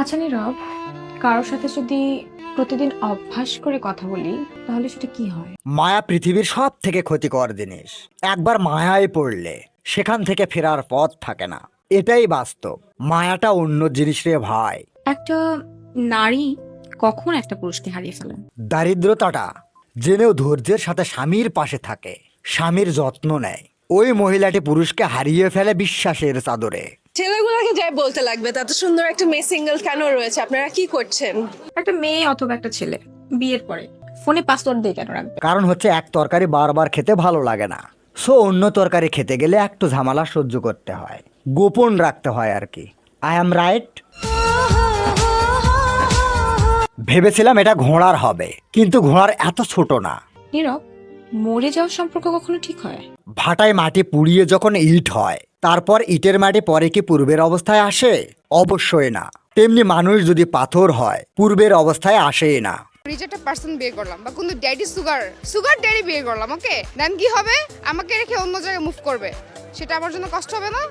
আচ্ছা নীরব কারোর সাথে যদি প্রতিদিন অভ্যাস করে কথা বলি তাহলে সেটা কি হয়? মায়া পৃথিবীর সব থেকে ক্ষতিকর জিনিস। একবার মায়ায় পড়লে সেখান থেকে ফেরার পথ থাকে না। এটাই বাস্তব। মায়াটা অন্য জিনিস রে ভাই। একটা নারী কখন একটা পুরুষকে হারিয়ে ফেলেন দারিদ্রতাটা জেনেও ধৈর্যের সাথে স্বামীর পাশে থাকে। স্বামীর যত্ন নেয়। ওই মহিলাটি পুরুষকে হারিয়ে ফেলে বিশ্বাসের চাদরে। ছেলেগুলোকে যাই বলতে লাগবে তত সুন্দর একটা মেয়ে সিঙ্গেল কেন রয়েছে? আপনারা কি করছেন? একটা মেয়ে অথবা একটা ছেলে বিয়ের পরে। ফোনে পাসওয়ার্ড দিয়ে কেন রাখবে? কারণ হচ্ছে এক তরকারি বারবার খেতে ভালো লাগে না। সো অন্য তরকারি খেতে গেলে একটু ঝামেলা সহ্য করতে হয়। গোপন রাখতে হয় আর কি। আই অ্যাম রাইট ভেবেছিলাম এটা ঘোড়ার হবে কিন্তু ঘোড়ার এত ছোট না। নীরব মরে যাওয়ার সম্পর্ক কখনো ঠিক হয়? ভাটায় মাটি পুড়িয়ে যখন ইট হয় তারপর ইটের মাটি পরে কি পূর্বের অবস্থায় আসে? অবশ্যই না। তেমনি মানুষ যদি পাথর হয়, পূর্বের অবস্থায় আসেই না। রিচ পার্সন বিয়ে করলাম বা কোনো ড্যাডি সুগার সুগার ড্যাডি বিয়ে করলাম ওকে দেন কি হবে? আমাকে রেখে অন্য জায়গায় মুভ করবে। সেটা আমার জন্য কষ্ট হবে না?